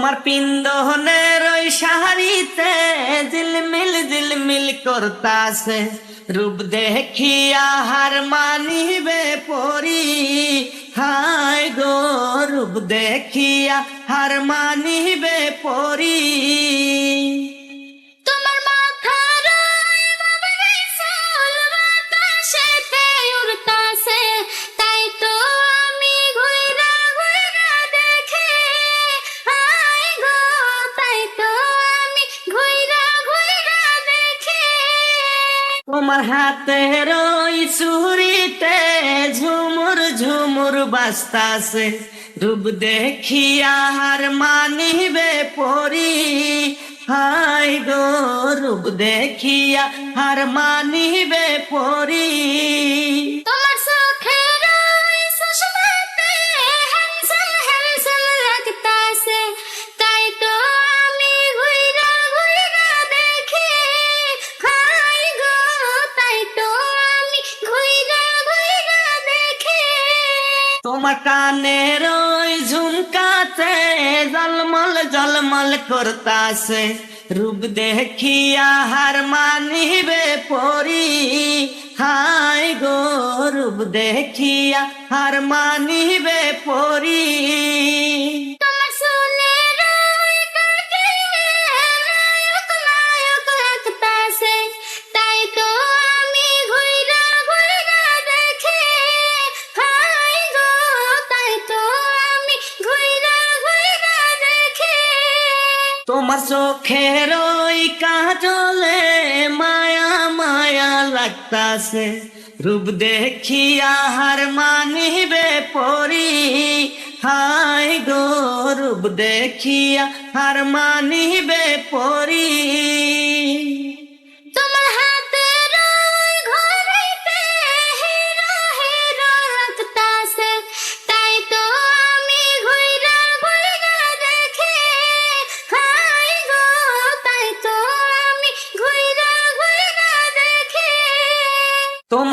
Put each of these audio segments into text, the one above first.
তোমার পিন্দনের ওই মিল দিল মিল করতাছে। রূপ দেখিয়া হার মানিবে পরি। হায় গো, রূপ দেখিয়া হার মানিবে পরি। তোমার হাতের ওই চুরিতে ঝুমুর ঝুমুর বাস্তাছে রূপ দেখিয়া আর মানিবে পরি। হাই গো, রূপ দেখিয়া হার মানিবে পরি। তোমার তোমার কানের ওই ঝুমকাতে জলমল জলমল করতাছে। রূপ দেখিয়া হার মানিবে পরি। হাই গো, রূপ দেখিয়া হার মানিবে পরি। চোখের কাজলে মায়া মায়া লাগতাছে। রূপ দেখিয়া হার মানিবে পরি। হাই গো, রূপ দেখিয়া হার মানিবে পরি।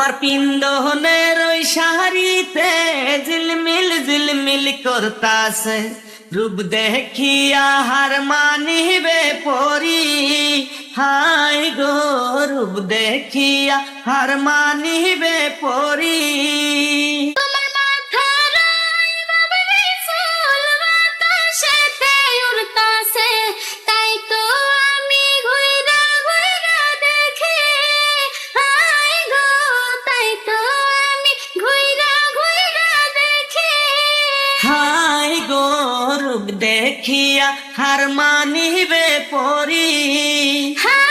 তোমার পিন্দনের ওই শাড়িতে ঝিলমিল ঝিলমিল করতাছে। রূপ দেখিয়া হার মানিবে পরি। হাই গো, রূপ দেখিয়া হার মানিবে পরি। দেখিয়া হার মানিবে পরি। হ্যাঁ